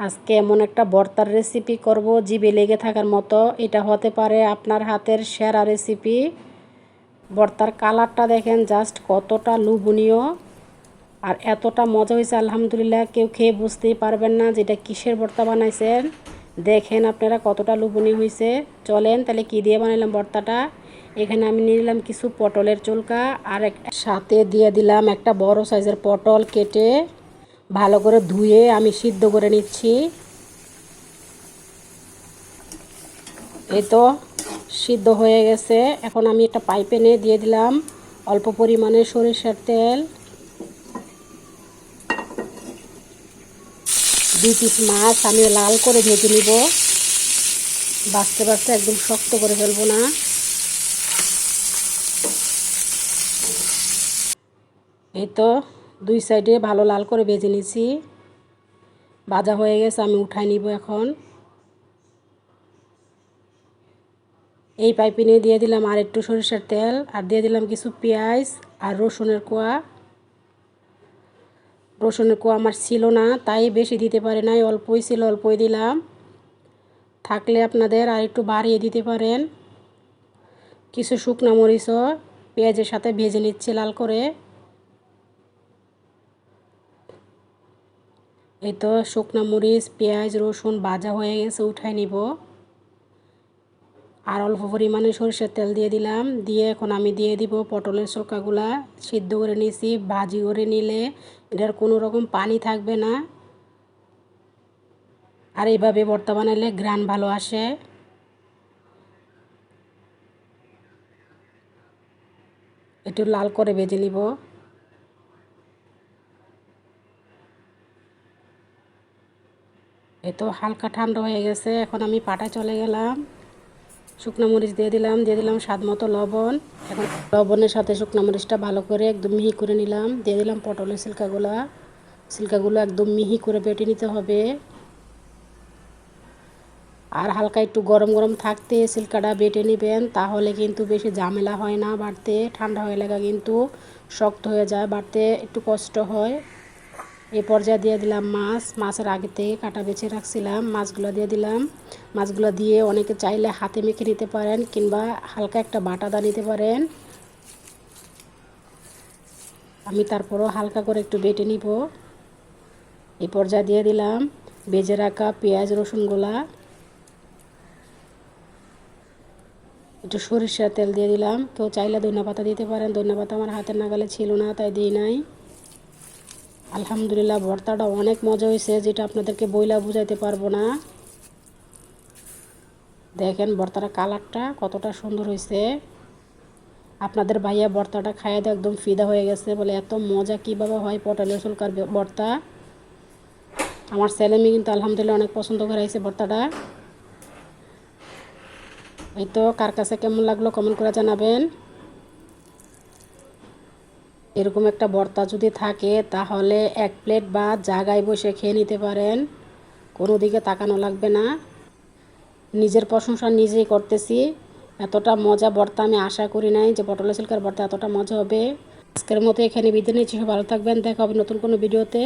আজকে এমন একটা ভর্তার রেসিপি করব, জিভে লেগে থাকার মতো। এটা হতে পারে আপনার হাতের সেরা রেসিপি ভর্তার কালারটা দেখেন জাস্ট কতটা লোভনীয়। আর এতটা মজা হয়েছে, আলহামদুলিল্লাহ। কেউ খেয়ে বুঝতেই পারবেন না যেটা কিসের ভর্তা বানাইছেন। দেখেন আপনারা কতটা লোভনীয় হয়েছে। চলেন, তাহলে কি দিয়ে বানাইলাম ভর্তাটা এখানে আমি নিয়ে নিলাম কিছু পটলের চুলকা। আর সাথে দিয়ে দিলাম একটা বড় সাইজের পটল কেটে ভালো করে ধুয়ে আমি সিদ্ধ করে নিচ্ছি। এই তো সিদ্ধ হয়ে গেছে। এখন আমি একটা পাইপে নিয়ে দিয়ে দিলাম অল্প পরিমাণে সরিষার তেল। দুই পিস মাছ আমি লাল করে ভেজে নিব। বাঁচতে বাঁচতে একদম শক্ত করে ফেলব না। এই তো দুই সাইডে ভালো লাল করে ভেজে নিছি। ভাজা হয়ে গেছে, আমি উঠাই নিব এখন। এই পাইপে নিয়ে দিয়ে দিলাম আর একটু সরিষার তেল, আর দিয়ে দিলাম কিছু পেঁয়াজ আর রসুনের কোয়া। রসুনের কোয়া আমার ছিল না, তাই বেশি দিতে পারে নাই, অল্পই ছিল, অল্পই দিলাম। থাকলে আপনাদের আর একটু বাড়িয়ে দিতে পারেন। কিছু শুকনো মরিচও পেঁয়াজের সাথে ভেজে নিচ্ছে লাল করে। এই তো শুকনো মরিচ, পেঁয়াজ, রসুন ভাজা হয়ে গেছে, উঠাই নিব। আর অল্প পরিমাণে সরষের তেল দিয়ে দিলাম। দিয়ে এখন আমি দিয়ে দিব পটলের চোকাগুলা। সিদ্ধ করে নিয়েছি ভাজি করে নিলে এটার কোনো রকম পানি থাকবে না। আর এইভাবে ভর্তা বানালে গ্রান ভালো আসে। একটু লাল করে ভেজে নিব। এ তো হালকা ঠান্ডা হয়ে গেছে, এখন আমি পাটায় চলে গেলাম। শুকনো মরিচ দিয়ে দিলাম দিয়ে দিলাম স্বাদ মতো লবণ। এখন লবণের সাথে শুকনো মরিচটা ভালো করে একদম মিহি করে নিলাম। দিয়ে দিলাম পটলের সিল্কাগুলা। সিল্কাগুলো একদম মিহি করে বেটে নিতে হবে। আর হালকা একটু গরম গরম থাকতে সিল্কাটা বেটে নেবেন, তাহলে কিন্তু বেশি ঝামেলা হয় না, বাড়তে ঠান্ডা হয়ে লাগা কিন্তু শক্ত হয়ে যায়, বাড়তে একটু কষ্ট হয়। এই পর্যায়ে দিয়ে দিলাম মাছ। মাছের আগে থেকে কাটা বেছে রাখছিলাম। মাছগুলো দিয়ে দিলাম। মাছগুলো দিয়ে অনেকে চাইলে হাতে মেখে নিতে পারেন কিংবা হালকা একটা বাটা বাটাদা নিতে পারেন। আমি তারপরও হালকা করে একটু বেটে নিব। এই পর্যায়ে দিয়ে দিলাম বেজে রাখা পেঁয়াজ রসুনগুলা একটু সরিষার তেল দিয়ে দিলাম। কেউ চাইলে ধনিয়া পাতা দিতে পারেন। ধনিয়া পাতা আমার হাতের নাগালে ছিল না, তাই দিই নাই। আলহামদুলিল্লাহ, ভর্তাটা অনেক মজা হয়েছে, যেটা আপনাদেরকে বইলা বুঝাইতে পারব না। দেখেন ভর্তাটা কালারটা কতটা সুন্দর হয়েছে। আপনাদের ভাইয়া ভর্তাটা খাইয়ে দিয়ে একদম ফিদা হয়ে গেছে, বলে এত মজা কীভাবে হয় পটলের সুলকার ভর্তা। আমার ছেলে মেয়ে কিন্তু আলহামদুলিল্লাহ অনেক পছন্দ করে হয়েছে ভর্তাটা। এই তো কার কাছে কেমন লাগল কমেন্ট করে জানাবেন। এরকম একটা ভর্তা যদি থাকে, তাহলে এক প্লেট বা জায়গায় বসে খেয়ে নিতে পারেন। কোনো দিকে তাকানো লাগবে না। নিজের প্রশংসা নিজেই করতেছি। এতটা মজা ভর্তা আমি আশা করি নাই যে পটলের সিল্কের ভর্তা এতটা মজা হবে। আজকের মতো এখানে বিদায় নিচ্ছি। ভালো থাকবেন। দেখা হবে নতুন কোনো ভিডিওতে।